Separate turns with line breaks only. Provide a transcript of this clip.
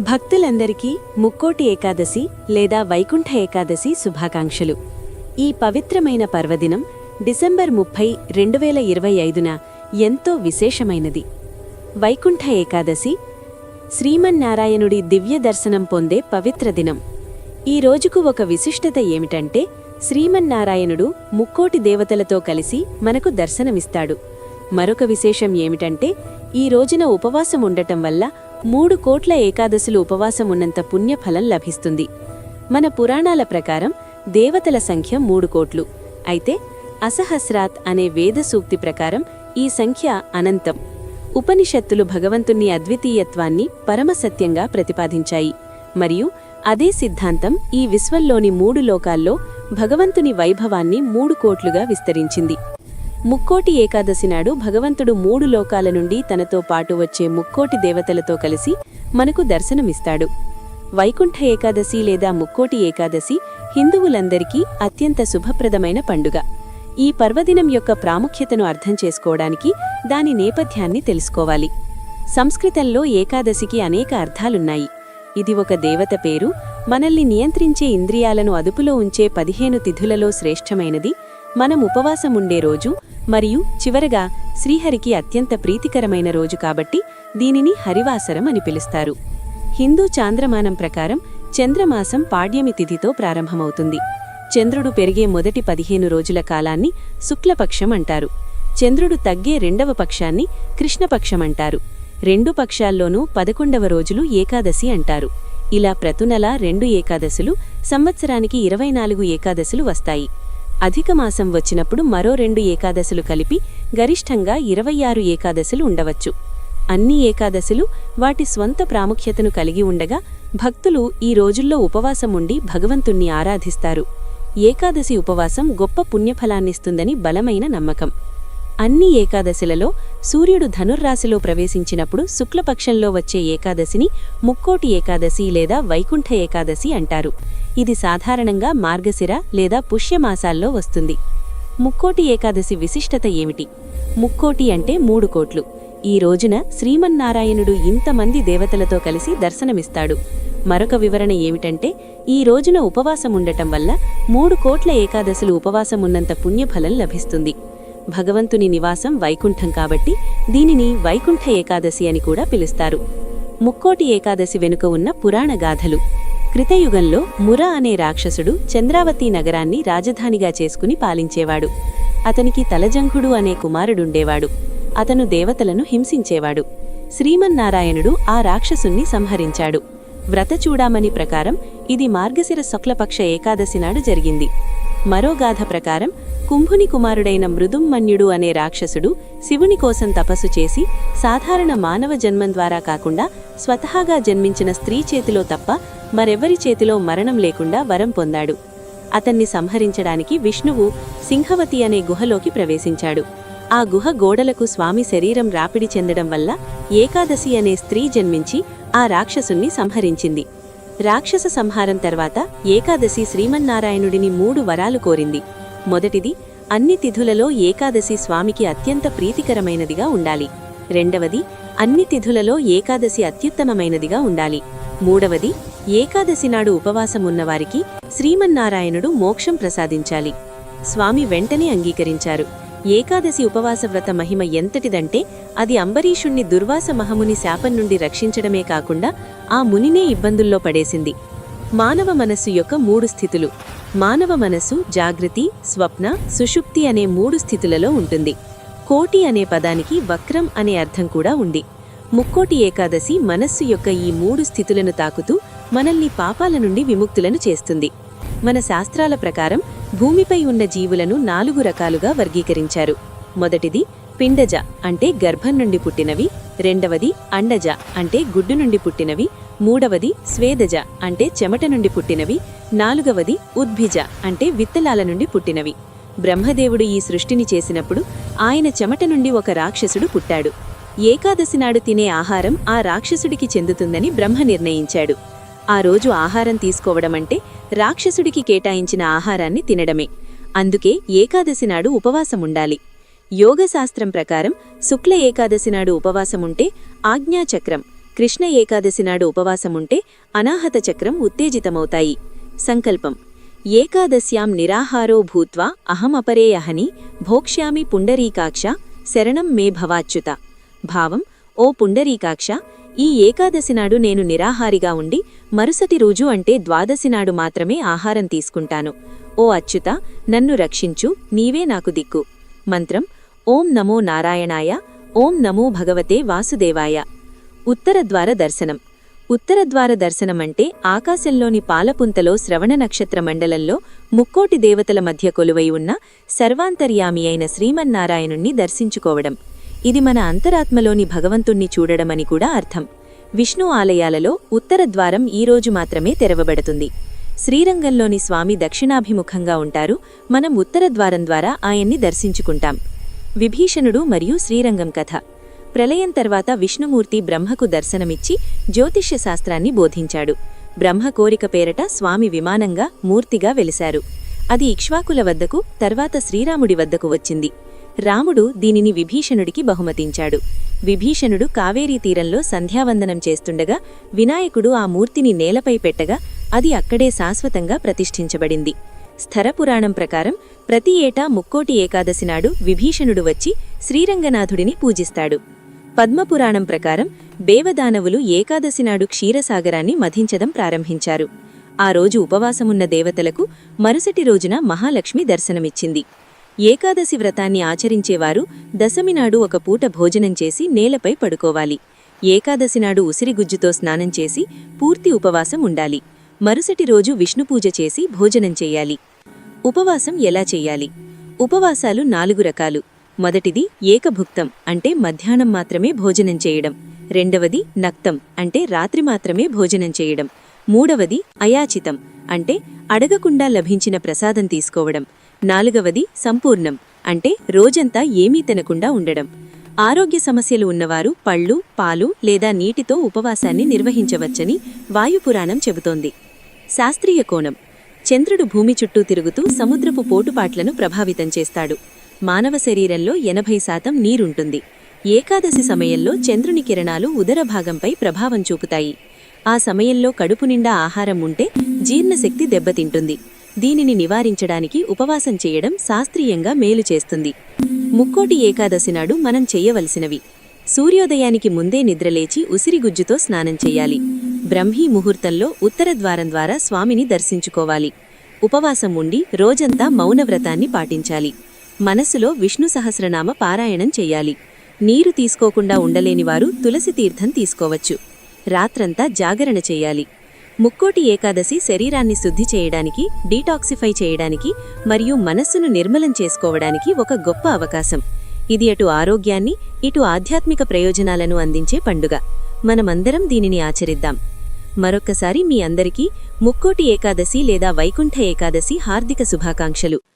భక్తులందరికీ ముక్కోటి ఏకాదశి లేదా వైకుంఠ ఏకాదశి శుభాకాంక్షలు. ఈ పవిత్రమైన పర్వదినం డిసెంబర్ ముప్పై రెండు వేల ఇరవై ఐదున ఎంతో విశేషమైనది. వైకుంఠ ఏకాదశి శ్రీమన్నారాయణుడి దివ్య దర్శనం పొందే పవిత్ర దినం. ఈ రోజుకు ఒక విశిష్టత ఏమిటంటే శ్రీమన్నారాయణుడు ముక్కోటి దేవతలతో కలిసి మనకు దర్శనమిస్తాడు. మరొక విశేషం ఏమిటంటే ఈ రోజున ఉపవాసం ఉండటం వల్ల మూడు కోట్ల ఏకాదశులు ఉపవాసం ఉన్నంత పుణ్యఫలం లభిస్తుంది. మన పురాణాల ప్రకారం దేవతల సంఖ్య మూడు కోట్లు. అయితే అసహస్రాత్ అనే వేద సూక్తి ప్రకారం ఈ సంఖ్య అనంతం. ఉపనిషత్తులు భగవంతుని అద్వితీయత్వాన్ని పరమసత్యంగా ప్రతిపాదించాయి. మరియు అదే సిద్ధాంతం ఈ విశ్వంలోని మూడు లోకాల్లో భగవంతుని వైభవాన్ని మూడు కోట్లుగా విస్తరించింది. ముక్కోటి ఏకాదశి నాడు భగవంతుడు మూడు లోకాల నుండి తనతో పాటు వచ్చే ముక్కోటి దేవతలతో కలిసి మనకు దర్శనమిస్తాడు. వైకుంఠ ఏకాదశి లేదా ముక్కోటి ఏకాదశి హిందువులందరికీ అత్యంత శుభప్రదమైన పండుగ. ఈ పర్వదినం యొక్క ప్రాముఖ్యతను అర్థం చేసుకోవడానికి దాని నేపథ్యాన్ని తెలుసుకోవాలి. సంస్కృతంలో ఏకాదశికి అనేక అర్థాలున్నాయి. ఇది ఒక దేవత పేరు మనల్ని నియంత్రించే ఇంద్రియాలను అదుపులో ఉంచే పదిహేను తిథులలో శ్రేష్టమైనది మనం ఉపవాసం ఉండే రోజు మరియు చివరగా శ్రీహరికి అత్యంత ప్రీతికరమైన రోజు కాబట్టి దీనిని హరివాసరం అని పిలుస్తారు. హిందూ చాంద్రమానం ప్రకారం చంద్రమాసం పాడ్యమి తిథితో ప్రారంభమవుతుంది. చంద్రుడు పెరిగే మొదటి పదిహేను రోజుల కాలాన్ని శుక్లపక్షం అంటారు. చంద్రుడు తగ్గే రెండవ పక్షాన్ని కృష్ణపక్షం అంటారు. రెండు పక్షాల్లోనూ పదకొండవ రోజులు ఏకాదశి అంటారు. ఇలా ప్రతునలా రెండు ఏకాదశులు సంవత్సరానికి ఇరవై నాలుగు ఏకాదశులు వస్తాయి. అధిక మాసం వచ్చినప్పుడు మరో రెండు ఏకాదశులు కలిపి గరిష్టంగా ఇరవై ఆరు ఏకాదశులు ఉండవచ్చు. అన్ని ఏకాదశులు వాటి స్వంత ప్రాముఖ్యతను కలిగి ఉండగా భక్తులు ఈ రోజుల్లో ఉపవాసం ఉండి భగవంతుణ్ణి ఆరాధిస్తారు. ఏకాదశి ఉపవాసం గొప్ప పుణ్యఫలాన్నిస్తుందని బలమైన నమ్మకం. అన్ని ఏకాదశులలో సూర్యుడు ధనుర్రాశిలో ప్రవేశించినప్పుడు శుక్లపక్షంలో వచ్చే ఏకాదశిని ముక్కోటి ఏకాదశి లేదా వైకుంఠ ఏకాదశి అంటారు. ఇది సాధారణంగా మార్గశిర లేదా పుష్యమాసాల్లో వస్తుంది. ముక్కోటి ఏకాదశి విశిష్టత ఏమిటి? ముక్కోటి అంటే మూడు కోట్లు. ఈ రోజున శ్రీమన్నారాయణుడు ఇంతమంది దేవతలతో కలిసి దర్శనమిస్తాడు. మరొక వివరణ ఏమిటంటే ఈ రోజున ఉపవాసం ఉండటం వల్ల మూడు కోట్ల ఏకాదశులు ఉపవాసం ఉన్నంత పుణ్యఫలం లభిస్తుంది. భగవంతుని నివాసం వైకుంఠం కాబట్టి దీనిని వైకుంఠ ఏకాదశి అని కూడా పిలుస్తారు. ముక్కోటి ఏకాదశి వెనుక ఉన్న పురాణ గాథలు. కృతయుగంలో ముర అనే రాక్షసుడు చంద్రావతి నగరాన్ని రాజధానిగా చేసుకుని పాలించేవాడు. అతనికి తలజంఘుడు అనే కుమారుడుండేవాడు. అతను దేవతలను హింసించేవాడు. శ్రీమన్నారాయణుడు ఆ రాక్షసుణ్ణి సంహరించాడు. వ్రతచూడామణి ప్రకారం ఇది మార్గశిర శుక్లపక్ష ఏకాదశి నాడు జరిగింది. మరో గాథ ప్రకారం కుంభుని కుమారుడైన మృదుమ్మన్యుడు అనే రాక్షసుడు శివుని కోసం తపస్సు చేసి సాధారణ మానవ జన్మం ద్వారా కాకుండా స్వతహాగా జన్మించిన స్త్రీ చేతిలో తప్ప మరెవ్వరి చేతిలో మరణం లేకుండా వరం పొందాడు. అతన్ని సంహరించడానికి విష్ణువు సింహవతి అనే గుహలోకి ప్రవేశించాడు. ఆ గుహ గోడలకు స్వామి శరీరం రాపిడి చెందడం వల్ల ఏకాదశి అనే స్త్రీ జన్మించి ఆ రాక్షసుణ్ణి సంహరించింది. రాక్షస సంహారం తర్వాత ఏకాదశి శ్రీమన్నారాయణుడిని మూడు వరాలు కోరింది. మొదటిది అన్ని తిథులలో ఏకాదశి స్వామికి అత్యంత ప్రీతికరమైనదిగా ఉండాలి. రెండవది అన్ని తిథులలో ఏకాదశి అత్యుత్తమమైనదిగా ఉండాలి. మూడవది ఏకాదశి నాడు ఉపవాసమున్నవారికి శ్రీమన్నారాయణుడు మోక్షం ప్రసాదించాలి. స్వామి వెంటనే అంగీకరించారు. ఏకాదశి ఉపవాస వ్రత మహిమ ఎంతటిదంటే అది అంబరీషుణ్ణి దుర్వాస మహముని శాపం నుండి రక్షించడమే కాకుండా ఆ మునినే ఇబ్బందుల్లో పడేసింది. మానవ మనస్సు యొక్క మూడు స్థితులు. మానవ మనస్సు జాగృతి స్వప్న సుషుప్తి అనే మూడు స్థితులలో ఉంటుంది. కోటి అనే పదానికి వక్రం అనే అర్థం కూడా ఉంది. ముక్కోటి ఏకాదశి మనస్సు యొక్క ఈ మూడు స్థితులను తాకుతూ మనల్ని పాపాల నుండి విముక్తులను చేస్తుంది. మన శాస్త్రాల ప్రకారం భూమిపై ఉన్న జీవులను నాలుగు రకాలుగా వర్గీకరించారు. మొదటిది పిండజ అంటే గర్భం నుండి పుట్టినవి రెండవది అండజ అంటే గుడ్డు నుండి పుట్టినవి మూడవది స్వేదజ అంటే చెమట నుండి పుట్టినవి నాలుగవది ఉద్భిజ అంటే విత్తలాల నుండి పుట్టినవి. బ్రహ్మదేవుడు ఈ సృష్టిని చేసినప్పుడు ఆయన చెమట నుండి ఒక రాక్షసుడు పుట్టాడు. ఏకాదశి నాడు తినే ఆహారం ఆ రాక్షసుడికి చెందుతుందని బ్రహ్మ నిర్ణయించాడు. ఆ రోజు ఆహారం తీసుకోవడమంటే రాక్షసుడికి కేటాయించిన ఆహారాన్ని తినడమే. అందుకే ఏకాదశి నాడు ఉపవాసముండాలి. యోగశాస్త్రం ప్రకారం శుక్ల ఏకాదశి నాడు ఉపవాసముంటే ఆజ్ఞాచక్రం కృష్ణ ఏకాదశి నాడు ఉపవాసముంటే అనాహత చక్రం ఉత్తేజితమవుతాయి. సంకల్పం. ఏకాదశ్యాం నిరాహారో భూత్వా అహమపరేయహని భోక్ష్యామి పుండరీకాక్ష శరణం మే భవాచ్యుత. భావం. ఓ పుండరీకాక్ష ఈ ఏకాదశి నాడు నేను నిరాహారిగా ఉండి మరుసటి రోజు అంటే ద్వాదశి నాడు మాత్రమే ఆహారం తీసుకుంటాను. ఓ అచ్యుత నన్ను రక్షించు నీవే నాకు దిక్కు. మంత్రం ఓం నమో నారాయణాయ ఓం నమో భగవతే వాసుదేవాయ. ఉత్తరద్వార దర్శనం. ఉత్తరద్వార దర్శనమంటే ఆకాశంలోని పాలపుంతలో శ్రవణ నక్షత్ర మండలంలో ముక్కోటి దేవతల మధ్య కొలువై ఉన్న సర్వాంతర్యామి అయిన శ్రీమన్నారాయణుణ్ణి దర్శించుకోవడం. ఇది మన అంతరాత్మలోని భగవంతుణ్ణి చూడడమని కూడా అర్థం. విష్ణు ఆలయాలలో ఉత్తర ద్వారం ఈరోజు మాత్రమే తెరవబడుతుంది. శ్రీరంగంలోని స్వామి దక్షిణాభిముఖంగా ఉంటారు. మనం ఉత్తర ద్వారం ద్వారా ఆయన్ని దర్శించుకుంటాం. విభీషణుడు మరియు శ్రీరంగం కథ. ప్రళయం తర్వాత విష్ణుమూర్తి బ్రహ్మకు దర్శనమిచ్చి జ్యోతిష్య శాస్త్రాన్ని బోధించాడు. బ్రహ్మ కోరిక పేరట స్వామి విమానంగా మూర్తిగా వెలిశారు. అది ఇక్ష్వాకుల వద్దకు తర్వాత శ్రీరాముడి వద్దకు వచ్చింది. రాముడు దీనిని విభీషణుడికి బహుమతించాడు. విభీషణుడు కావేరీ తీరంలో సంధ్యావందనం చేస్తుండగా వినాయకుడు ఆ మూర్తిని నేలపై పెట్టగా అది అక్కడే శాశ్వతంగా ప్రతిష్ఠించబడింది. స్థరపురాణం ప్రకారం ప్రతి ఏటా ముక్కోటి ఏకాదశి నాడు విభీషణుడు వచ్చి శ్రీరంగనాథుడిని పూజిస్తాడు. పద్మపురాణం ప్రకారం దేవదానవులు ఏకాదశి నాడు క్షీరసాగరాన్ని మధించడం ప్రారంభించారు. ఆ రోజు ఉపవాసమున్న దేవతలకు మరుసటి రోజున మహాలక్ష్మి దర్శనమిచ్చింది. ఏకాదశి వ్రతాన్ని ఆచరించేవారు దశమి నాడు ఒక పూట భోజనం చేసి నేలపై పడుకోవాలి. ఏకాదశి నాడు ఉసిరిగుజ్జుతో స్నానం చేసి పూర్తి ఉపవాసం ఉండాలి. మరుసటి రోజు విష్ణుపూజ చేసి భోజనం చెయ్యాలి ఉపవాసం ఎలా చెయ్యాలి ఉపవాసాలు నాలుగు రకాలు. మొదటిది ఏకభుక్తం అంటే మధ్యాహ్నం మాత్రమే భోజనం చేయడం. రెండవది నక్తం అంటే రాత్రి మాత్రమే భోజనం చేయడం. మూడవది అయాచితం అంటే అడగకుండా లభించిన ప్రసాదం తీసుకోవడం. నాలుగవది సంపూర్ణం అంటే రోజంతా ఏమీ తినకుండా ఉండడం. ఆరోగ్య సమస్యలు ఉన్నవారు పళ్ళు పాలు లేదా నీటితో ఉపవాసాన్ని నిర్వహించవచ్చని వాయుపురాణం చెబుతోంది. శాస్త్రీయ కోణం చంద్రుడు భూమి చుట్టూ తిరుగుతూ సముద్రపు పోటుపాట్లను ప్రభావితం చేస్తాడు. మానవ శరీరంలో ఎనభై శాతం నీరుంటుంది. ఏకాదశి సమయంలో చంద్రుని కిరణాలు ఉదర భాగంపై ప్రభావం చూపుతాయి. ఆ సమయంలో కడుపు నిండా ఆహారం ఉంటే జీర్ణశక్తి దెబ్బతింటుంది. దీనిని నివారించడానికి ఉపవాసం చేయడం శాస్త్రీయంగా మేలు చేస్తుంది. ముక్కోటి ఏకాదశి నాడు మనం చేయవలసినవి. సూర్యోదయానికి ముందే నిద్రలేచి ఉసిరిగుజ్జుతో స్నానం చేయాలి. బ్రహ్మీ ముహూర్తంలో ఉత్తర ద్వారం ద్వారా స్వామిని దర్శించుకోవాలి. ఉపవాసం ఉండి రోజంతా మౌనవ్రతాన్ని పాటించాలి. మనసులో విష్ణు సహస్రనామ పారాయణం చెయ్యాలి నీరు తీసుకోకుండా ఉండలేనివారు తులసి తీర్థం తీసుకోవచ్చు. రాత్రంతా జాగరణ చేయాలి. ముక్కోటి ఏకాదశి శరీరాన్ని శుద్ధి చేయడానికి డీటాక్సిఫై చేయడానికి మరియు మనస్సును నిర్మలం చేసుకోవడానికి ఒక గొప్ప అవకాశం. ఇది అటు ఆరోగ్యాన్ని ఇటు ఆధ్యాత్మిక ప్రయోజనాలను అందించే పండుగ. మనమందరం దీనిని ఆచరిద్దాం. మరొక్కసారి మీ అందరికీ ముక్కోటి ఏకాదశి లేదా వైకుంఠ ఏకాదశి హార్దిక శుభాకాంక్షలు.